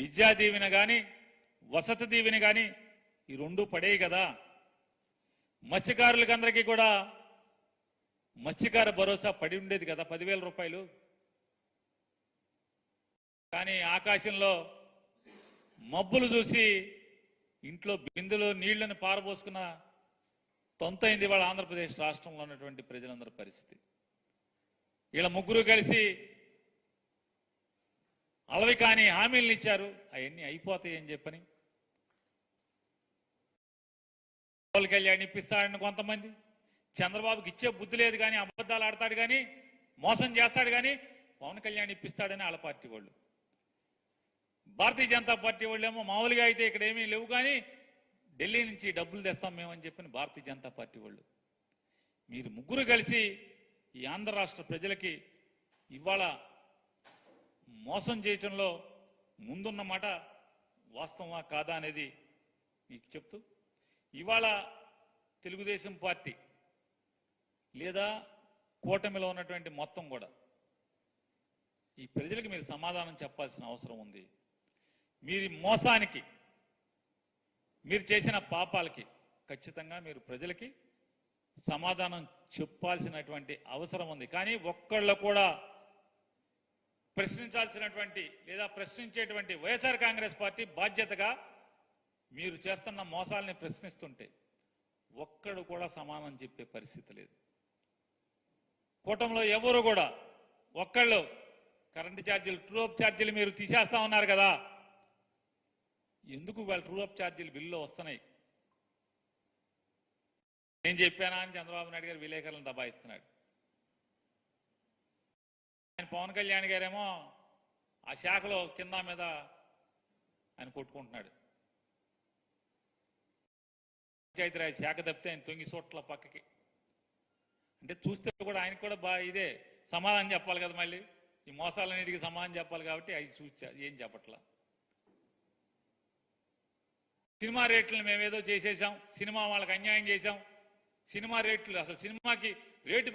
విద్యా దీవెన కానీ వసతి దీవెన కానీ ఈ రెండు పడేవి కదా. మత్స్యకారులకందరికీ కూడా మత్స్యకార భరోసా పడి ఉండేది కదా పదివేల రూపాయలు. కానీ ఆకాశంలో మబ్బులు చూసి ఇంట్లో బిందులో నీళ్ళను పారబోసుకున్న తొంతైంది వాళ్ళ ఆంధ్రప్రదేశ్ రాష్ట్రంలో ఉన్నటువంటి ప్రజలందరి పరిస్థితి. వీళ్ళ ముగ్గురు కలిసి అలవి కాని హామీలను ఇచ్చారు. అవన్నీ అయిపోతాయి అని చెప్పని. పవన్ కళ్యాణ్ ఇప్పిస్తాడని కొంతమంది. చంద్రబాబుకి ఇచ్చే బుద్ధి లేదు కానీ అబద్ధాలు ఆడతాడు కానీ మోసం చేస్తాడు కానీ పవన్ కళ్యాణ్ ఇప్పిస్తాడని వాళ్ళ పార్టీ వాళ్ళు. భారతీయ జనతా పార్టీ వాళ్ళేమో మామూలుగా అయితే ఇక్కడ ఏమీ లేవు కానీ ఢిల్లీ నుంచి డబ్బులు తెస్తాం మేమని చెప్పిన భారతీయ జనతా పార్టీ వాళ్ళు. మీరు ముగ్గురు కలిసి ఈ ఆంధ్ర రాష్ట్ర ప్రజలకి ఇవాళ మోసం చేయటంలో ముందున్న మాట వాస్తవమా కాదా అనేది మీకు చెప్తూ ఇవాళ తెలుగుదేశం పార్టీ లేదా కూటమిలో ఉన్నటువంటి మొత్తం కూడా ఈ ప్రజలకు మీరు సమాధానం చెప్పాల్సిన అవసరం ఉంది. మీరు మోసానికి మీరు చేసిన పాపాలకి ఖచ్చితంగా మీరు ప్రజలకి సమాధానం చెప్పాల్సినటువంటి అవసరం ఉంది. కానీ ఒక్కళ్ళు కూడా ప్రశ్నించాల్సినటువంటి లేదా ప్రశ్నించేటువంటి వైఎస్ఆర్ కాంగ్రెస్ పార్టీ బాధ్యతగా మీరు చేస్తున్న మోసాలని ప్రశ్నిస్తుంటే ఒక్కడు కూడా సమానం చెప్పే పరిస్థితి లేదు. కూటంలో ఎవరు కూడా ఒక్కళ్ళు కరెంటు ఛార్జీలు ట్రూఅప్ ఛార్జీలు మీరు తీసేస్తా ఉన్నారు కదా. ఎందుకు వాళ్ళు ట్రూఅప్ ఛార్జీలు బిల్లులో వస్తున్నాయి? నేను చెప్పానా అని చంద్రబాబు నాయుడు గారు విలేకరులను దబాయిస్తున్నాడు. పవన్ కళ్యాణ్ గారేమో ఆ శాఖలో కింద మీద ఆయన కొట్టుకుంటున్నాడు. పంచాయతీరాజ్ శాఖ తప్పితే ఆయన తొంగి చోట్ల పక్కకి. అంటే చూస్తే కూడా ఆయనకు కూడా బా ఇదే సమాధానం చెప్పాలి కదా మళ్ళీ. ఈ మోసాలన్నిటికీ సమాధానం చెప్పాలి కాబట్టి అవి చూచా ఏం చెప్పట్లా. సినిమా రేట్లను మేమేదో చేసేసాం సినిమా వాళ్ళకి అన్యాయం చేశాం. సినిమా రేట్లు అసలు సినిమాకి రేటు